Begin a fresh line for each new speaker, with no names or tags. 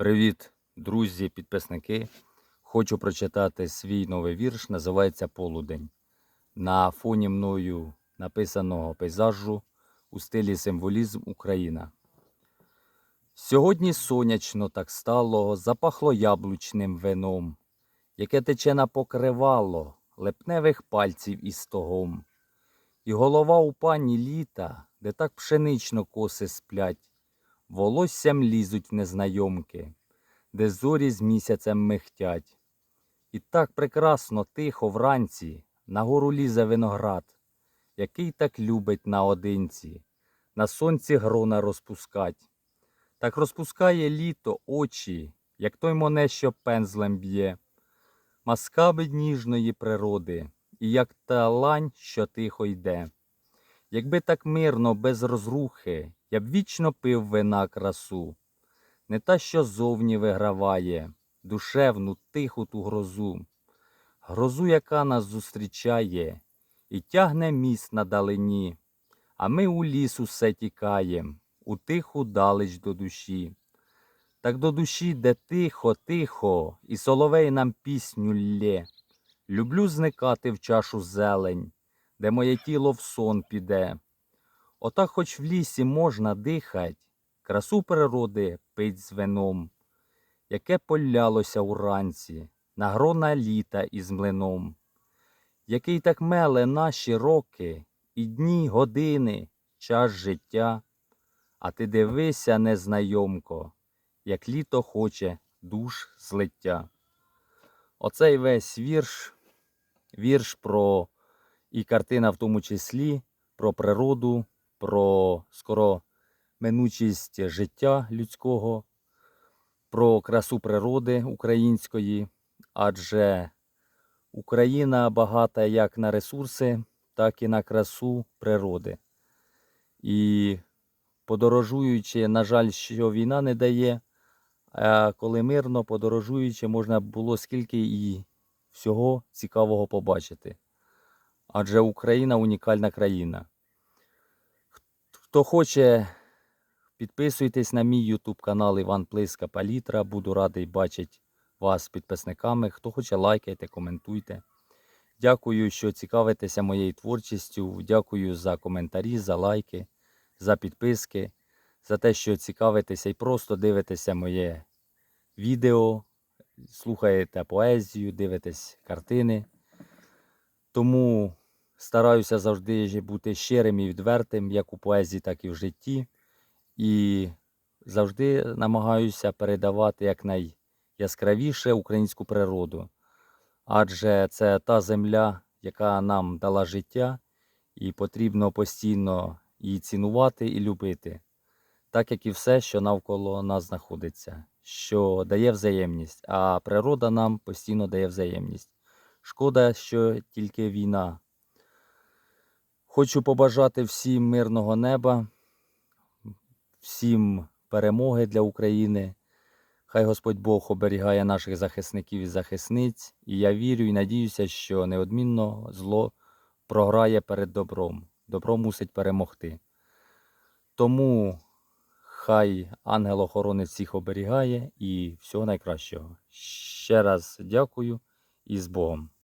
Привіт, друзі, підписники. Хочу прочитати свій новий вірш, називається Полудень. На фоні мною написаного пейзажу у стилі символізм Україна. Сьогодні сонячно так стало, запахло яблучним вином, яке тече на покривало лепневих пальців із стогом. І голова у пані літа, де так пшенично коси сплять, волоссям лізуть незнайомки, де зорі з місяцем михтять. І так прекрасно, тихо вранці на гору лізе виноград, який так любить наодинці, на сонці грона розпускать. Так розпускає літо очі, як той моне, що пензлем б'є, маскаби ніжної природи, і як та лань, що тихо йде. Якби так мирно, без розрухи, я б вічно пив вина красу, не та, що зовні виграває, душевну, тиху ту грозу, грозу, яка нас зустрічає, і тягне міст на далині, а ми у ліс усе тікаєм, у тиху далеч до душі. Так до душі, де тихо, тихо, і соловей нам пісню лє. Люблю зникати в чашу зелень, де моє тіло в сон піде. Отак хоч в лісі можна дихать, красу природи пить з вином, яке полялося уранці, на грона літа із млином, який так меле наші роки, і дні, години, час життя. А ти дивися, незнайомко, як літо хоче душ злиття. Оцей весь вірш, вірш про і картина в тому числі, про природу, про скоро минучість життя людського, про красу природи української, адже Україна багата як на ресурси, так і на красу природи. І подорожуючи, на жаль, що війна не дає, а коли мирно, подорожуючи, можна було скільки і всього цікавого побачити. Адже Україна унікальна країна. Хто хоче, підписуйтесь на мій YouTube канал Іван Плиска Палітра. Буду радий бачити вас підписниками. Хто хоче, лайкайте, коментуйте. Дякую, що цікавитеся моєю творчістю. Дякую за коментарі, за лайки, за підписки, за те, що цікавитеся і просто дивитеся моє відео, слухаєте поезію, дивитесь картини. Тому стараюся завжди бути щирим і відвертим, як у поезії, так і в житті. І завжди намагаюся передавати якнайяскравіше українську природу. Адже це та земля, яка нам дала життя, і потрібно постійно її цінувати і любити, так як і все, що навколо нас знаходиться, що дає взаємність, а природа нам постійно дає взаємність. Шкода, що тільки війна. Хочу побажати всім мирного неба, всім перемоги для України. Хай Господь Бог оберігає наших захисників і захисниць. І я вірю і надіюся, що неодмінно зло програє перед добром. Добро мусить перемогти. Тому хай ангел-охоронець всіх оберігає і всього найкращого. Ще раз дякую і з Богом.